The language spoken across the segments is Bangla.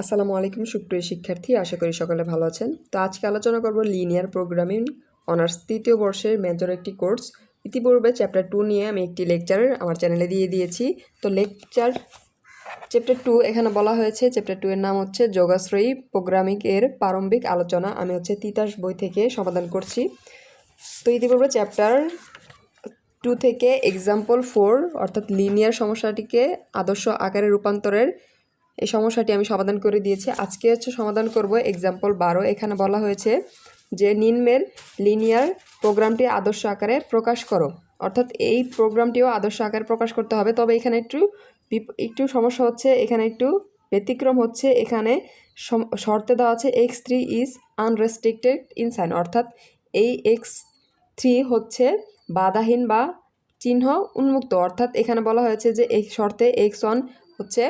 আসসালামু আলাইকুম, সুপ্রিয় শিক্ষার্থী। আশা করি সকলে ভালো আছেন। তো আজকে আলোচনা করব লিনিয়ার প্রোগ্রামিং অনার্স তৃতীয় বর্ষের মেজর একটি কোর্স ইতিপূর্বে চ্যাপ্টার টু নিয়ে আমি একটি লেকচার আমার চ্যানেলে দিয়ে দিয়েছি। তো লেকচার চ্যাপ্টার টু এখানে বলা হয়েছে চ্যাপ্টার টু এর নাম হচ্ছে যোগাশ্রয়ী প্রোগ্রামিং এর প্রারম্ভিক আলোচনা। আমি হচ্ছে তিতাস বই থেকে সমাধান করছি। তো ইতিপূর্বে চ্যাপ্টার টু থেকে এক্সাম্পল ফোর অর্থাৎ লিনিয়ার সমস্যাটিকে আদর্শ আকারে রূপান্তরের এই সমস্যাটি আমি সমাধান করে দিয়েছি। আজকে হচ্ছে সমাধান করব এক্সাম্পল বারো। এখানে বলা হয়েছে যে নিম্নের লিনিয়ার প্রোগ্রামটি আদর্শ আকারে প্রকাশ করো। অর্থাৎ এই প্রোগ্রামটিও আদর্শ আকারে প্রকাশ করতে হবে। তবে এখানে একটু একটু সমস্যা হচ্ছে, এখানে একটু ব্যতিক্রম হচ্ছে। এখানে শর্তে দেওয়া আছে x three is unrestricted in sign অর্থাৎ এই এক্স থ্রি হচ্ছে বাধাহীন বা চিহ্ন উন্মুক্ত। অর্থাৎ এখানে বলা হয়েছে যে এই শর্তে এক্স ওয়ান হচ্ছে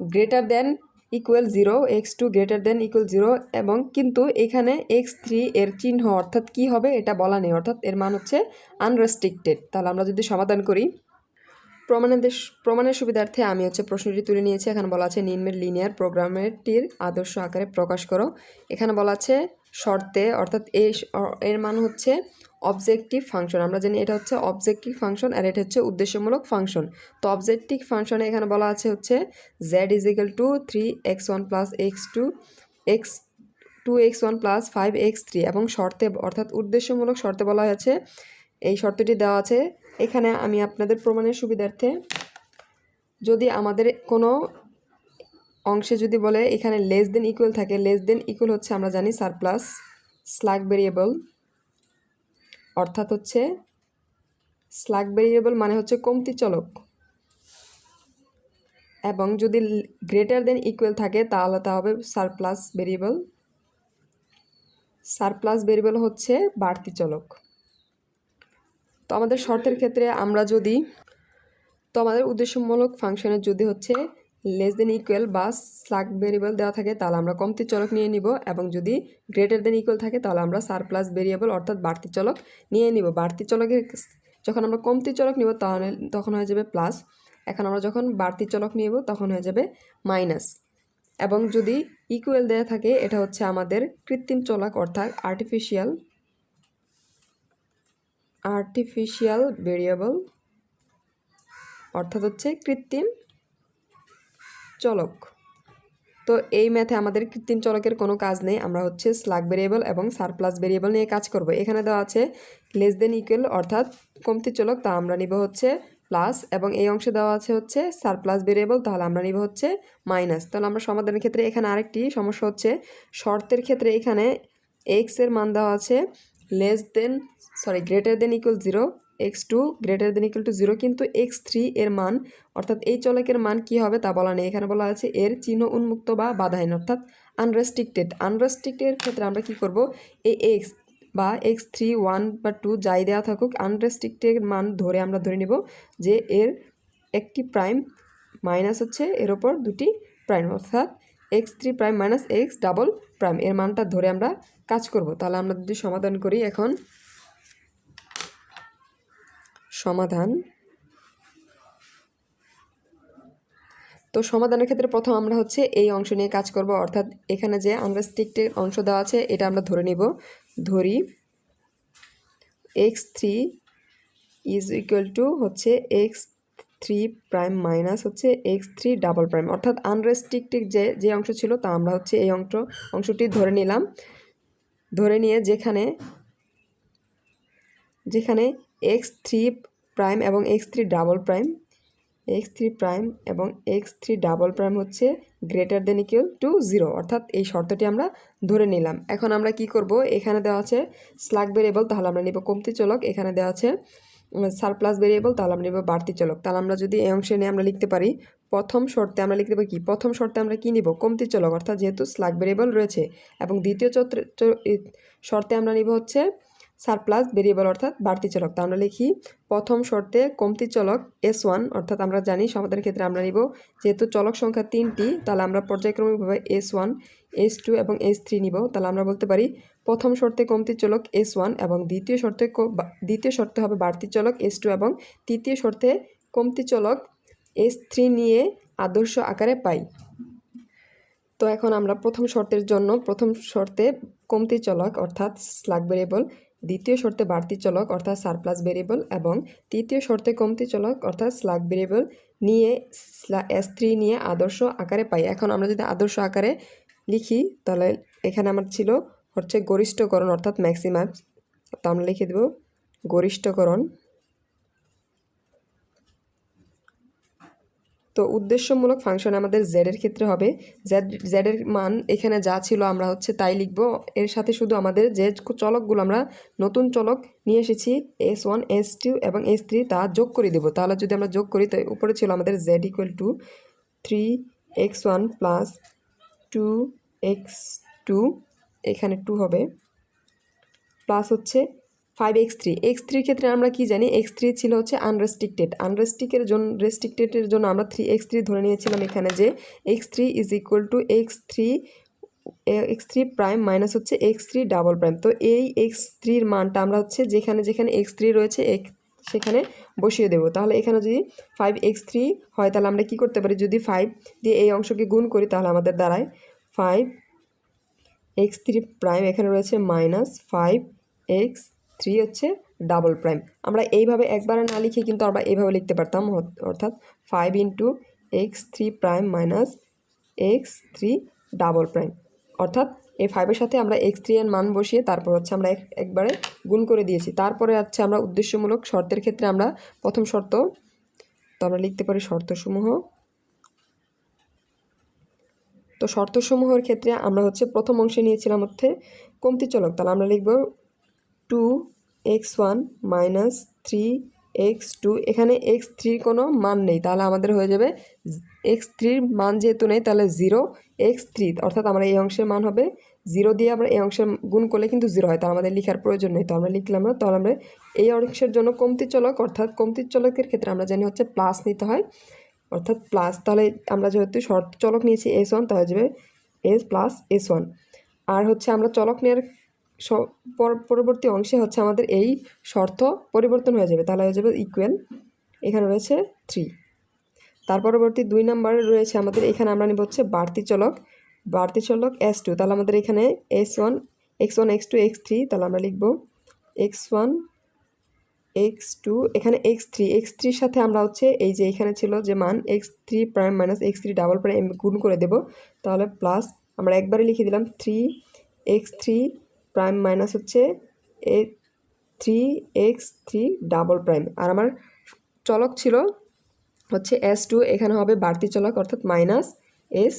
greater than equal zero x two greater than equal zero এবং কিন্তু এখানে এক্স থ্রি এর চিহ্ন অর্থাৎ কি হবে এটা বলা নেই, অর্থাৎ এর মান হচ্ছে আনরেস্ট্রিক্টেড তাহলে আমরা যদি সমাধান করি, প্রমাণের প্রমাণের সুবিধার্থে আমি হচ্ছে প্রশ্নটি তুলে নিয়েছি, এখানে বলা আছে নিম্নের লিনিয়ার প্রোগ্রামেরটির আদর্শ আকারে প্রকাশ করো। এখানে বলা আছে শর্তে, অর্থাৎ এর মান হচ্ছে অবজেক্টিভ ফাংশন আমরা জানি এটা হচ্ছে অবজেক্টিভ ফাংশন আর এটা হচ্ছে উদ্দেশ্যমূলক ফাংশন তো অবজেক্টিভ ফাংশনে এখানে বলা আছে হচ্ছে z is equal to three x one plus x two x two x one plus five x three এবং শর্তে, অর্থাৎ উদ্দেশ্যমূলক শর্তে বলা হয়েছে, এই শর্তটি দেওয়া আছে। এখানে আমি আপনাদের প্রমাণের সুবিধার্থে যদি আমাদের কোনো অংশে যদি বলে এখানে লেস দেন ইকুয়াল থাকে লেস দেন ইকুয়াল হচ্ছে আমরা জানি সারপ্লাস স্লাগ ভেরিয়েবল অর্থাৎ হচ্ছে স্লাগ ভেরিয়েবল মানে হচ্ছে কমতি চলক। এবং যদি গ্রেটার দেন ইকুয়াল থাকে, তাহলে তা হবে সারপ্লাস ভেরিয়েবল। সারপ্লাস ভেরিয়েবল হচ্ছে বাড়তি চলক। তো আমাদের শর্তের ক্ষেত্রে আমরা যদি, তো আমাদের উদ্দেশ্যমূলক ফাংশনের যদি হচ্ছে লেস দেন ইকুয়াল বা স্লাগ ভেরিয়েবল দেওয়া থাকে, তাহলে আমরা কমতি চলক নিয়ে নিব এবং যদি গ্রেটার দেন ইকুয়াল থাকে, তাহলে আমরা সারপ্লাস ভেরিয়েবল অর্থাৎ বাড়তি চলক নিয়ে নিব। বাড়তি চলকের যখন আমরা কমতি চলক নিব, তাহলে তখন হয়ে যাবে প্লাস এখন আমরা যখন বাড়তি চলক নিব, তখন হয়ে যাবে মাইনাস এবং যদি ইকুয়াল দেওয়া থাকে, এটা হচ্ছে আমাদের কৃত্রিম চলক অর্থাৎ আর্টিফিশিয়াল আর্টিফিশিয়াল ভেরিয়েবল অর্থাৎ হচ্ছে কৃত্রিম চলক। তো এই ম্যাথে আমাদের কৃত্রিম চলকের কোনো কাজ নেই। আমরা হচ্ছে স্লাগ ভেরিয়েবল এবং সারপ্লাস ভেরিয়েবল নিয়ে কাজ করব। এখানে দেওয়া আছে লেস দেন ইকুয়াল অর্থাৎ কমতি চলক, তা আমরা নিব হচ্ছে প্লাস এবং এই অংশে দেওয়া আছে হচ্ছে সারপ্লাস ভেরিয়েবল তাহলে আমরা নিব হচ্ছে মাইনাস তাহলে আমরা সমাধানের ক্ষেত্রে এখানে আরেকটি সমস্যা হচ্ছে শর্তের ক্ষেত্রে এখানে এক্সের মান দেওয়া আছে less than sorry greater than equal zero x two greater than equal to zero কিন্তু এক্স থ্রি এর মান, অর্থাৎ এই চলকের মান কি হবে তা বলা নেই। এখানে বলা আছে এর চিহ্ন উন্মুক্ত বা বাধাহীন, অর্থাৎ আনরেস্ট্রিক্টেড আনরেস্ট্রিক্টেড ক্ষেত্রে আমরা কি করব? এই এক্স বা এক্স থ্রি, ওয়ান বা টু যাই দেওয়া থাকুক আনরেস্ট্রিক্টেড মান ধরে আমরা ধরে নিব যে এর একটি প্রাইম মাইনাস হচ্ছে এর ওপর দুটি প্রাইম অর্থাৎ x three prime minus x double prime এর মানটা ধরে আমরা কাজ করব। তাহলে আমরা যদি সমাধান করি এখন সমাধান। তো সমাধানের ক্ষেত্রে প্রথম আমরা হচ্ছে এই অংশ নিয়ে কাজ করব, অর্থাৎ এখানে যে আনরেস্ট্রিক্টেড অংশ দেওয়া আছে, এটা আমরা ধরে নিব। ধরি x three is equal to হচ্ছে এক্স থ্রি প্রাইম মাইনাস হচ্ছে এক্স থ্রি ডাবল প্রাইম অর্থাৎ আনরেস্ট্রিক্টেড যে যে অংশ ছিল তা আমরা হচ্ছে এই অংশ, অংশটি ধরে নিলাম। ধরে নিয়ে যেখানে যেখানে এক্স থ্রি প্রাইম এবং x three double prime x three prime এবং এক্স থ্রি ডাবল প্রাইম হচ্ছে greater than equal to zero অর্থাৎ এই শর্তটি আমরা ধরে নিলাম। এখন আমরা কি করব? এখানে দেওয়া আছে স্লাগ ভেরিয়েবল তাহলে আমরা নিব কমতি চলক। এখানে দেওয়া আছে সারপ্লাস ভেরিয়েবল তাহলে আমরা নিব বাড়তি চলক। তাহলে আমরা যদি এই অংশে নিয়ে আমরা লিখতে পারি, প্রথম শর্তে আমরা লিখতে পারি কি? প্রথম শর্তে আমরা কি নিব? কমতি চলক। অর্থাৎ যেহেতু স্লাগ ভেরিয়েবল রয়েছে। এবং দ্বিতীয় চত্র শর্তে আমরা নিব হচ্ছে সারপ্লাস ভেরিয়েবল অর্থাৎ বাড়তি চলক। তা আমরা লিখি, প্রথম শর্তে কমতি চলক এস ওয়ান অর্থাৎ আমরা জানি সমাধানের ক্ষেত্রে আমরা নিব, যেহেতু চলক সংখ্যা তিনটি, তাহলে আমরা পর্যায়ক্রমিকভাবে এস ওয়ান এস টু এবং এস থ্রি নিব। তাহলে আমরা বলতে পারি, প্রথম শর্তে কমতি চলক এস ওয়ান এবং দ্বিতীয় শর্তে দ্বিতীয় শর্তে হবে বাড়তি চলক এস টু এবং তৃতীয় শর্তে কমতি চলক এস থ্রি নিয়ে আদর্শ আকারে পাই। তো এখন আমরা প্রথম শর্তের জন্য, প্রথম শর্তে কমতি চলক অর্থাৎ স্লাগ ভেরিয়েবল দ্বিতীয় শর্তে বাড়তি চলক, অর্থাৎ সারপ্লাস ভেরিয়েবল এবং তৃতীয় শর্তে কমতি চলক, অর্থাৎ স্লাগ ভেরিয়েবল নিয়ে এস থ্রি নিয়ে আদর্শ আকারে পাই। এখন আমরা যদি আদর্শ আকারে লিখি, তাহলে এখানে আমার ছিল হচ্ছে গরিষ্ঠকরণ, অর্থাৎ ম্যাক্সিমাম তো আমরা লিখে দেব গরিষ্ঠকরণ। তো উদ্দেশ্যমূলক ফাংশন আমাদের জেডের ক্ষেত্রে হবে। জেড জেডের মান এখানে যা ছিল আমরা হচ্ছে তাই লিখব। এর সাথে শুধু আমাদের যে চলকগুলো আমরা নতুন চলক নিয়ে এসেছি এস ওয়ান এস টু এবং এস থ্রি তা যোগ করে দেবো। তাহলে যদি আমরা যোগ করি, তো উপরে ছিল আমাদের z equal to three x one plus two x two এখানে টু হবে। প্লাস হচ্ছে ফাইভ এক্স থ্রি এক্স থ্রির ক্ষেত্রে আমরা কি জানি এক্স থ্রি ছিল হচ্ছে আনরেস্ট্রিক্টেড আনরেস্ট্রিকের জন্য রেস্ট্রিক্টেডের জন্য আমরা থ্রি এক্স থ্রি ধরে নিয়েছিলাম এখানে যে x three is equal to x three x three prime minus হচ্ছে এক্স থ্রি ডাবল প্রাইম তো এই এক্স থ্রির মানটা আমরা হচ্ছে যেখানে যেখানে এক্স থ্রি রয়েছে এক সেখানে বসিয়ে দেবো তাহলে এখানে যদি ফাইভ এক্স থ্রি হয় তাহলে আমরা কি করতে পারি যদি ফাইভ দিয়ে এই অংশকে গুণ করি তাহলে আমাদের দাঁড়ায় ফাইভ এক্স থ্রি প্রাইম এখানে রয়েছে মাইনাস ফাইভ এক্স থ্রি হচ্ছে ডাবল প্রাইম আমরা এইভাবে একবারে না লিখে কিন্তু আমরা এইভাবে লিখতে পারতাম অর্থাৎ five into x three prime minus x three double prime অর্থাৎ এই ফাইভের সাথে আমরা এক্স থ্রি এর মান বসিয়ে তারপর হচ্ছে আমরা একবারে গুণ করে দিয়েছি। তারপরে হচ্ছে আমরা উদ্দেশ্যমূলক শর্তের ক্ষেত্রে আমরা প্রথম শর্ত, তো আমরা লিখতে পারি শর্তসমূহ। তো শর্তসমূহের ক্ষেত্রে আমরা হচ্ছে প্রথম অংশে নিয়েছিলাম হচ্ছে কমতি চলক। তাহলে আমরা লিখব two x one minus three x two, এখানে এক্স থ্রির কোনো মান নেই, তাহলে আমাদের হয়ে যাবে এক্স থ্রির মান যেহেতু নেই, তাহলে জিরো। এক্স থ্রি, অর্থাৎ আমরা এই অংশের মান হবে জিরো দিয়ে আমরা এই অংশের গুণ করলে কিন্তু জিরো হয়, তাহলে আমাদের লেখার প্রয়োজন নেই। তো আমরা লিখলাম না, তাহলে আমরা এই অংশের জন্য কমতি চলক, অর্থাৎ কমতি চলকের ক্ষেত্রে আমরা জানি হচ্ছে প্লাস নিতে হয়, অর্থাৎ প্লাস, তাহলে আমরা যেহেতু শর্ত চলক নিয়েছি এস ওয়ান, তাহলে যাবে এস প্লাস এস ওয়ান। আর হচ্ছে আমরা চলক নেওয়ার পরবর্তী অংশে হচ্ছে আমাদের এই শর্ত পরিবর্তন হয়ে যাবে। তাহলে হয়ে যাবে ইকুয়াল এখানে রয়েছে থ্রি তার পরবর্তী দুই নাম্বারে রয়েছে আমাদের, এখানে আমরা নিব হচ্ছে বাড়তি চলক। বাড়তি চলক এস টু তাহলে আমাদের এখানে S one x one x two x three তাহলে আমরা লিখব এক্স ওয়ান এক্স টু এখানে এক্স থ্রি এক্স থ্রির সাথে আমরা হচ্ছে এই যে এখানে ছিল যে মান x three prime minus x three double prime গুণ করে দেব। তাহলে প্লাস আমরা একবারে লিখে দিলাম three x three prime minus হচ্ছে এ three x three double prime আর আমার চলক ছিল হচ্ছে এস টু এখানে হবে বাড়তি চলক, অর্থাৎ মাইনাস এস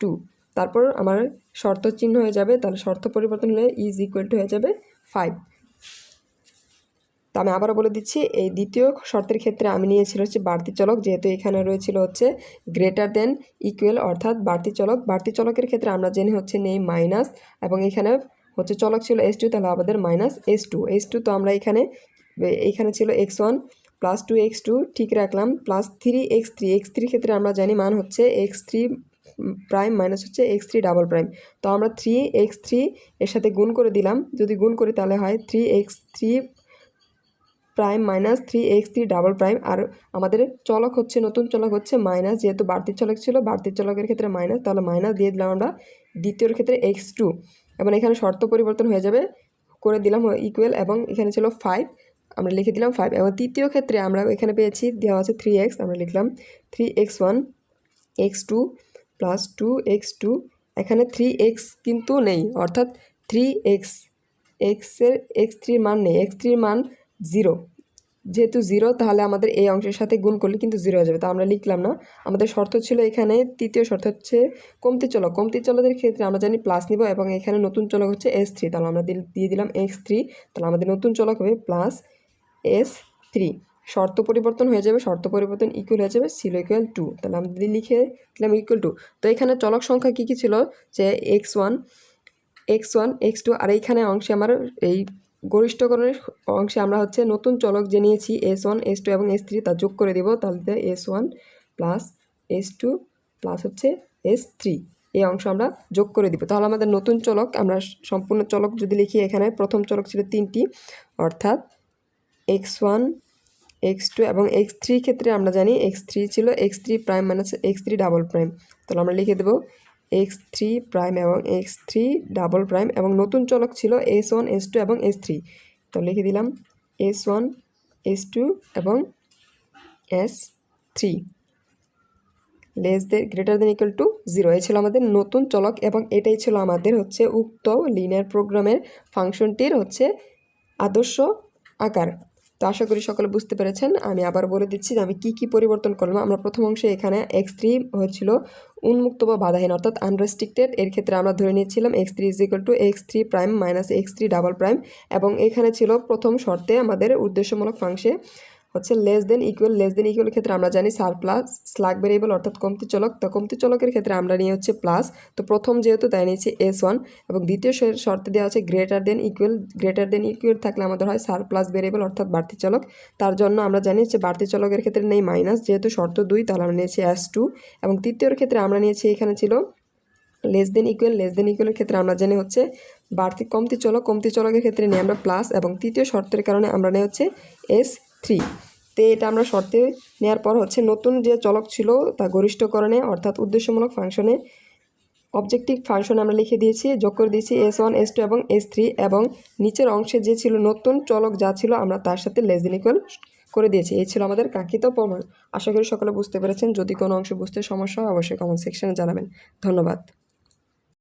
টু তারপর আমার শর্ত চিহ্ন হয়ে যাবে, তাহলে শর্ত পরিবর্তন হলে ইজ ইকুয়াল টু হয়ে যাবে ফাইভ তো আমি আবারও বলে দিচ্ছি, এই দ্বিতীয় শর্তের ক্ষেত্রে আমি নিয়েছিল হচ্ছে বাড়তি চলক, যেহেতু এখানে রয়েছিল হচ্ছে গ্রেটার দেন ইকুয়াল অর্থাৎ বাড়তি চলক। বাড়তি চলকের ক্ষেত্রে আমরা জেনে হচ্ছে নেই মাইনাস এবং এখানে হচ্ছে চলক ছিল এস টু তাহলে আমাদের minus S two S two তো আমরা এখানে এখানে ছিল x one plus two x two ঠিক রাখলাম plus three x three x থ্রির ক্ষেত্রে আমরা জানি মান হচ্ছে এক্স থ্রি প্রাইম মাইনাস হচ্ছে এক্স থ্রি ডাবল প্রাইম তো আমরা থ্রি এক্স থ্রি এর সাথে গুণ করে দিলাম। যদি গুণ করি তাহলে হয় three x three prime minus three x three double prime আর আমাদের চলক হচ্ছে, নতুন চলক হচ্ছে মাইনাস যেহেতু বাড়তি চলক ছিল, বাড়তি চলকের ক্ষেত্রে মাইনাস তাহলে মাইনাস দিয়ে দিলাম আমরা দ্বিতীয়র ক্ষেত্রে এক্স টু এবং এখানে শর্ত পরিবর্তন হয়ে যাবে। করে দিলাম ইকুয়াল এবং এখানে ছিল ফাইভ আমরা লিখে দিলাম ফাইভ এবং তৃতীয় ক্ষেত্রে আমরা এখানে পেয়েছি, দেওয়া আছে থ্রি এক্স আমরা লিখলাম three x one x two plus two x two এখানে থ্রি এক্স কিন্তু নেই, অর্থাৎ থ্রি এক্স এক্সের এক্স থ্রির মান নেই এক্স থ্রির মান জিরো যেহেতু জিরো তাহলে আমাদের এই অংশের সাথে গুণ করলে কিন্তু জিরো হয়ে যাবে। তা আমরা লিখলাম না। আমাদের শর্ত ছিল এখানে, তৃতীয় শর্ত হচ্ছে কমতি চলক। কমতি চলকের ক্ষেত্রে আমরা জানি প্লাস নিব এবং এখানে নতুন চলক হচ্ছে এস থ্রি তাহলে আমরা দিয়ে দিলাম এক্স থ্রি তাহলে আমাদের নতুন চলক হবে প্লাস এস থ্রি শর্ত পরিবর্তন হয়ে যাবে, শর্ত পরিবর্তন ইকুয়াল হয়ে যাবে সিলো ইকুয়াল টু তাহলে আমরা যদি লিখে দিলাম ইকুয়াল টু তো এখানে চলক সংখ্যা কী কী ছিল? যে x one x one x two আর এইখানে অংশে আমার এই গরিষ্ঠকরণের অংশে আমরা হচ্ছে নতুন চলক যে নিয়েছি এস ওয়ান, এস টু এবং এস থ্রি, তা যোগ করে দেবো। তাহলে S one plus S two plus হচ্ছে এস থ্রি এই অংশ আমরা যোগ করে দিব। তাহলে আমাদের নতুন চলক, আমরা সম্পূর্ণ চলক যদি লিখি এখানে, প্রথম চলক ছিল তিনটি, অর্থাৎ এক্স ওয়ান, এক্স টু এবং এক্স থ্রি ক্ষেত্রে আমরা জানি এক্স থ্রি ছিল, x three prime minus x three double prime. তাহলে আমরা লিখে দেবো এক্স থ্রি প্রাইম এবং এক্স থ্রি ডাবল প্রাইম এবং নতুন চলক ছিল এস ওয়ান, এস টু এবং এস থ্রি। তো লিখে দিলাম এস ওয়ান, এস টু এবং S three. Less than greater than equal to zero এই ছিল আমাদের নতুন চলক এবং এটাই ছিল আমাদের হচ্ছে উক্ত লিনিয়ার প্রোগ্রামের ফাংশনটির হচ্ছে আদর্শ আকার। তো আশা করি সকলে বুঝতে পেরেছেন। আমি আবার বলে দিচ্ছি যে আমি কী কী পরিবর্তন করলাম। আমরা প্রথম অংশে এখানে এক্স থ্রি হয়েছিল উন্মুক্ত বা বাধাহীন, অর্থাৎ আনরেস্ট্রিক্টেড এর ক্ষেত্রে আমরা ধরে নিয়েছিলাম x three is equal to x three prime minus x three double prime এবং এখানে ছিল প্রথম শর্তে আমাদের উদ্দেশ্যমূলক ফাংশে হচ্ছে less than equal less than equal ক্ষেত্রে আমরা জানি সার প্লাস স্লাগ ভেরিয়েবল অর্থাৎ কমতি চলক। তো কমতি চলকের ক্ষেত্রে আমরা নিয়ে হচ্ছে প্লাস তো প্রথম যেহেতু তাই নিয়েছি এস ওয়ান এবং দ্বিতীয় শর্তে দেওয়া হচ্ছে greater than equal greater than equal থাকলে আমাদের হয় সার প্লাস ভেরিয়েবল অর্থাৎ বাড়তি চলক। তার জন্য আমরা জানি হচ্ছে বাড়তি চলকের ক্ষেত্রে নেই মাইনাস যেহেতু শর্ত দুই, তাহলে আমরা নিয়েছি এস টু এবং তৃতীয়র ক্ষেত্রে আমরা নিয়েছি এখানে ছিল less than equal less than ইকুয়ালের ক্ষেত্রে আমরা জানি হচ্ছে বাড়তি কমতি চলক, কমতি চলকের ক্ষেত্রে নিয়ে আমরা প্লাস এবং তৃতীয় শর্তের কারণে আমরা নিয়ে হচ্ছে এস থ্রি তো এটা আমরা শর্তে নেওয়ার পর হচ্ছে নতুন যে চলক ছিল তা গরিষ্ঠকরণে অর্থাৎ উদ্দেশ্যমূলক ফাংশনে অবজেক্টিভ ফাংশন আমরা লিখে দিয়েছি, যোগ করে দিয়েছি এস ওয়ান, এস টু এবং এস থ্রি এবং নিচের অংশে যে ছিল নতুন চলক যা ছিল আমরা তার সাথে লেস দেন ইকুয়াল করে দিয়েছি। এই ছিল আমাদের কাঙ্ক্ষিত প্রমাণ। আশা করি সকলে বুঝতে পেরেছেন। যদি কোনো অংশ বুঝতে সমস্যা হয়, অবশ্যই কমেন্ট সেকশনে জানাবেন। ধন্যবাদ।